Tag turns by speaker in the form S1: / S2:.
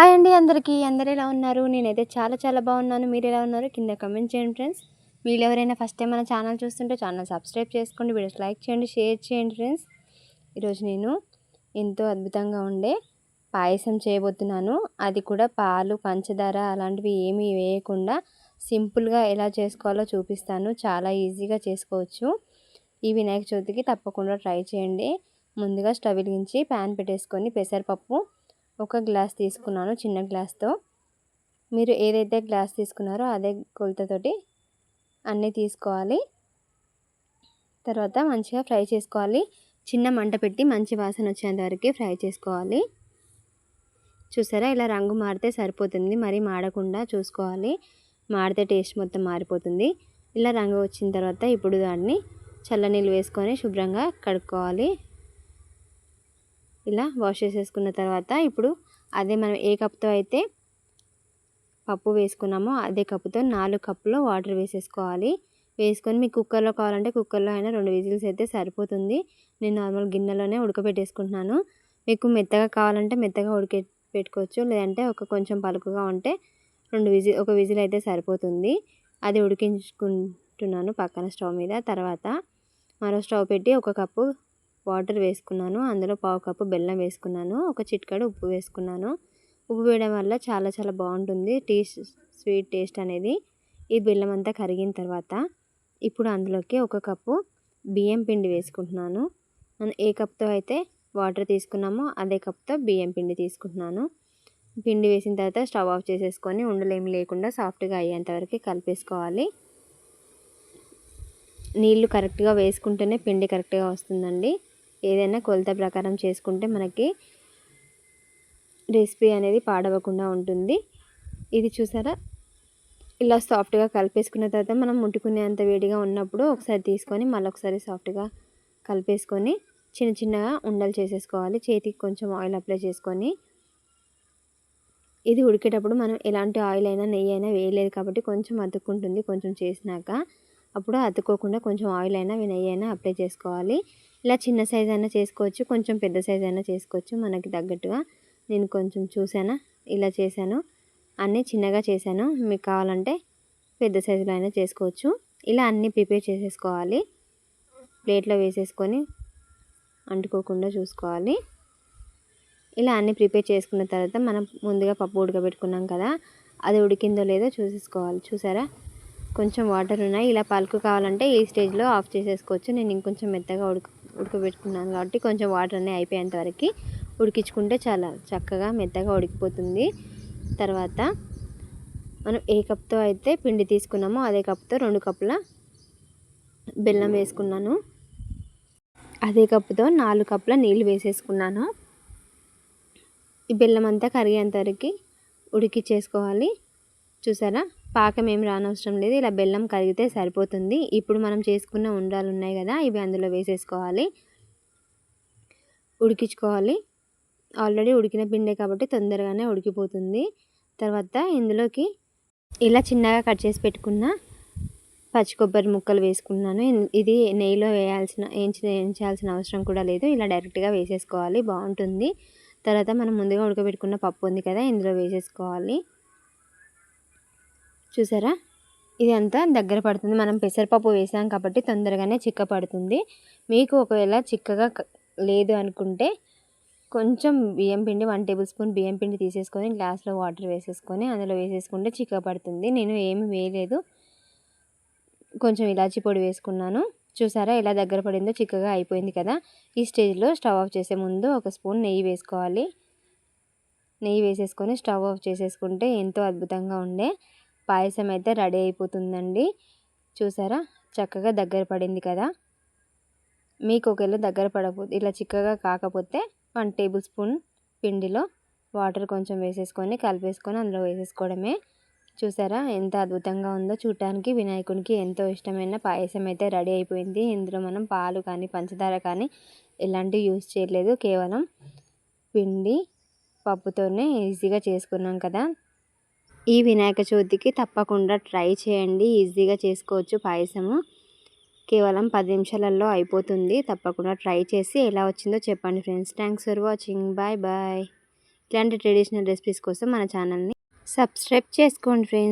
S1: Hi అండి అందరికీ. అందరు ఎలా ఉన్నారు? నేనైతే చాలా చాలా బాగున్నాను. మీరు ఎలా ఉన్నారు? కింద కమెంట్ చేయండి ఫ్రెండ్స్ మీరు ఎవరైనా ఫస్ట్ టైం మన ఛానల్ చూస్తుంటే ఛానల్ సబ్స్క్రైబ్ చేసుకోండి వీడియోస్ లైక్ చేయండి షేర్ చేయండి ఫ్రెండ్స్ ఈరోజు నేను ఎంతో అద్భుతంగా ఉండే పాయసం చేయబోతున్నాను. అది కూడా పాలు పంచదార అలాంటివి ఏమీ వేయకుండా సింపుల్గా ఎలా చేసుకోవాలో చూపిస్తాను. చాలా ఈజీగా చేసుకోవచ్చు. ఈ వినాయక చవితికి తప్పకుండా ట్రై చేయండి. ముందుగా స్టవ్ వెలిగించి ప్యాన్ పెట్టేసుకొని పెసరపప్పు ఒక గ్లాస్ తీసుకున్నాను చిన్న గ్లాస్తో. మీరు ఏదైతే గ్లాస్ తీసుకున్నారో అదే కొలతతోటి అన్నీ తీసుకోవాలి. తర్వాత మంచిగా ఫ్రై చేసుకోవాలి. చిన్న మంట పెట్టి మంచి వాసన వచ్చేంత వరకు ఫ్రై చేసుకోవాలి. చూసారా? ఇలా రంగు మారితే సరిపోతుంది. మరి మాడకుండా చూసుకోవాలి. మాడితే టేస్ట్ మొత్తం మారిపోతుంది. ఇలా రంగు వచ్చిన తర్వాత ఇప్పుడు దాన్ని చల్లనీళ్ళు వేసుకొని శుభ్రంగా కడుక్కోవాలి. ఇలా వాష్ చేసేసుకున్న తర్వాత ఇప్పుడు అదే మనం ఏ కప్తో అయితే పప్పు వేసుకున్నామో అదే కప్పుతో నాలుగు కప్పులో వాటర్ వేసేసుకోవాలి. వేసుకొని మీకు కుక్కర్లో కావాలంటే కుక్కర్లో అయినా రెండు విజిల్స్ అయితే సరిపోతుంది. నేను నార్మల్ గిన్నెలోనే ఉడకబెట్టేసుకుంటున్నాను. మీకు మెత్తగా కావాలంటే మెత్తగా ఉడికే పెట్టుకోవచ్చు. లేదంటే ఒక కొంచెం పలుకుగా ఉంటే రెండు విజిల్ ఒక విజిల్ అయితే సరిపోతుంది. అది ఉడికించుకుంటున్నాను పక్కన స్టవ్ మీద. తర్వాత మరో స్టవ్ పెట్టి ఒక కప్పు వాటర్ వేసుకున్నాను. అందులో పావు కప్పు బెల్లం వేసుకున్నాను. ఒక చిట్కాడు ఉప్పు వేసుకున్నాను. ఉప్పు వేయడం వల్ల చాలా చాలా బాగుంటుంది. టేస్ట్ స్వీట్ టేస్ట్ అనేది ఈ బెల్లం అంతా కరిగిన తర్వాత ఇప్పుడు అందులోకి ఒక కప్పు బియ్యం పిండి వేసుకుంటున్నాను. ఏ కప్తో అయితే వాటర్ తీసుకున్నామో అదే కప్తో బియ్యం పిండి తీసుకుంటున్నాను. పిండి వేసిన తర్వాత స్టవ్ ఆఫ్ చేసేసుకొని ఉండలేమి లేకుండా సాఫ్ట్గా అయ్యేంతవరకు కలిపేసుకోవాలి. నీళ్ళు కరెక్ట్గా వేసుకుంటేనే పిండి కరెక్ట్గా వస్తుందండి. ఏదైనా కొలత ప్రకారం చేసుకుంటే మనకి రెసిపీ అనేది పాడవకుండా ఉంటుంది. ఇది చూసారా? ఇలా సాఫ్ట్గా కలిపేసుకున్న తర్వాత మనం ముట్టుకునేంత వేడిగా ఉన్నప్పుడు ఒకసారి తీసుకొని మళ్ళీ ఒకసారి సాఫ్ట్గా కలిపేసుకొని చిన్న చిన్నగా ఉండలు చేసేసుకోవాలి. చేతికి కొంచెం ఆయిల్ అప్లై చేసుకొని. ఇది ఉడికేటప్పుడు మనం ఎలాంటి ఆయిల్ అయినా నెయ్యి అయినా వేయలేదు కాబట్టి కొంచెం అతుక్కుంటుంది కొంచెం చేసినాక. అప్పుడు అతుక్కోకుండా కొంచెం ఆయిల్ అయినా నెయ్యి అయినా అప్లై చేసుకోవాలి. ఇలా చిన్న సైజ్ అయినా చేసుకోవచ్చు కొంచెం పెద్ద సైజ్ అయినా చేసుకోవచ్చు. మనకి తగ్గట్టుగా నేను కొంచెం చూసాను ఇలా చేశాను. అన్నీ చిన్నగా చేశాను. మీకు కావాలంటే పెద్ద సైజులో అయినా చేసుకోవచ్చు. ఇలా అన్నీ ప్రిపేర్ చేసేసుకోవాలి. ప్లేట్లో వేసేసుకొని అంటుకోకుండా చూసుకోవాలి. ఇలా అన్నీ ప్రిపేర్ చేసుకున్న తర్వాత మనం ముందుగా పప్పు ఉడకబెట్టుకున్నాం కదా అది ఉడికిందో లేదో చూసేసుకోవాలి. చూసారా? కొంచెం వాటర్ ఉన్నాయి. ఇలా పలుకు కావాలంటే ఈ స్టేజ్లో ఆఫ్ చేసేసుకోవచ్చు. నేను ఇంకొంచెం మెత్తగా ఉడక ఉడకబెట్టుకున్నాను కాబట్టి కొంచెం వాటర్ అనేది అయిపోయేంత వరకు ఉడికించుకుంటే చాలా చక్కగా మెత్తగా ఉడికిపోతుంది. తర్వాత మనం ఏ కప్తో అయితే పిండి తీసుకున్నామో అదే కప్తో రెండు కప్పుల బెల్లం వేసుకున్నాను. అదే కప్పుతో నాలుగు కప్పుల నీళ్ళు వేసేసుకున్నాను. ఈ బెల్లం అంతా కరిగేంత వరకు ఉడికిచ్చేసుకోవాలి. చూసారా? పాకం ఏం రానవసరం లేదు. ఇలా బెల్లం కరిగితే సరిపోతుంది. ఇప్పుడు మనం చేసుకున్న ఉండ్రాలు ఉన్నాయి కదా ఇవి అందులో వేసేసుకోవాలి. ఉడికించుకోవాలి. ఆల్రెడీ ఉడికిన పిండే కాబట్టి తొందరగానే ఉడికిపోతుంది. తర్వాత ఇందులోకి ఇలా చిన్నగా కట్ చేసి పెట్టుకున్న పచ్చి కొబ్బరి ముక్కలు వేసుకున్నాను. ఇది నెయ్యిలో వేయాల్సిన వేయించి వేయించాల్సిన అవసరం కూడా లేదు. ఇలా డైరెక్ట్గా వేసేసుకోవాలి. బాగుంటుంది. తర్వాత మనం ముందుగా ఉడకబెట్టుకున్న పప్పు ఉంది కదా ఇందులో వేసేసుకోవాలి. చూసారా? ఇది అంతా దగ్గర పడుతుంది. మనం పెసరపప్పు వేసాం కాబట్టి తొందరగానే చిక్క పడుతుంది. మీకు ఒకవేళ చిక్కగా లేదు అనుకుంటే కొంచెం బియ్యం పిండి వన్ టేబుల్ స్పూన్ బియ్యం పిండి తీసేసుకొని గ్లాస్లో వాటర్ వేసేసుకొని అందులో వేసేసుకుంటే చిక్క పడుతుంది. నేను ఏమి వేయలేదు. కొంచెం ఇలాచి పొడి వేసుకున్నాను. చూసారా ఎలా దగ్గర పడిందో చిక్కగా అయిపోయింది కదా. ఈ స్టేజ్లో స్టవ్ ఆఫ్ చేసే ముందు ఒక స్పూన్ నెయ్యి వేసుకోవాలి. నెయ్యి వేసేసుకొని స్టవ్ ఆఫ్ చేసేసుకుంటే ఎంతో అద్భుతంగా ఉండే పాయసం అయితే రెడీ అయిపోతుందండి. చూసారా? చక్కగా దగ్గర పడింది కదా? మీకు ఒకవేళ దగ్గర పడకపోతే ఇలా చిక్కగా కాకపోతే వన్ టేబుల్ స్పూన్ పిండిలో వాటర్ కొంచెం వేసేసుకొని కలిపేసుకొని అందులో వేసేసుకోవడమే. చూసారా? ఎంత అద్భుతంగా ఉందో చూడటానికి వినాయకునికి ఎంతో ఇష్టమైన పాయసం అయితే రెడీ అయిపోయింది. ఇందులో మనం పాలు కానీ పంచదార కానీ ఎలాంటివి యూజ్ చేయలేదు. కేవలం పిండి పప్పుతోనే ఈజీగా చేసుకున్నాం కదా? ఈ వినాయక చవితికి తప్పకుండా ట్రై చేయండి. ఈజీగా చేసుకోవచ్చు పాయసము. కేవలం పది నిమిషాలలో అయిపోతుంది. తప్పకుండా ట్రై చేసి ఎలా వచ్చిందో చెప్పండి friends. Thanks for watching bye bye ఇలాంటి ట్రెడిషనల్ రెసిపీస్ కోసం మన ఛానల్ని సబ్స్క్రైబ్ చేసుకోండి ఫ్రెండ్స్.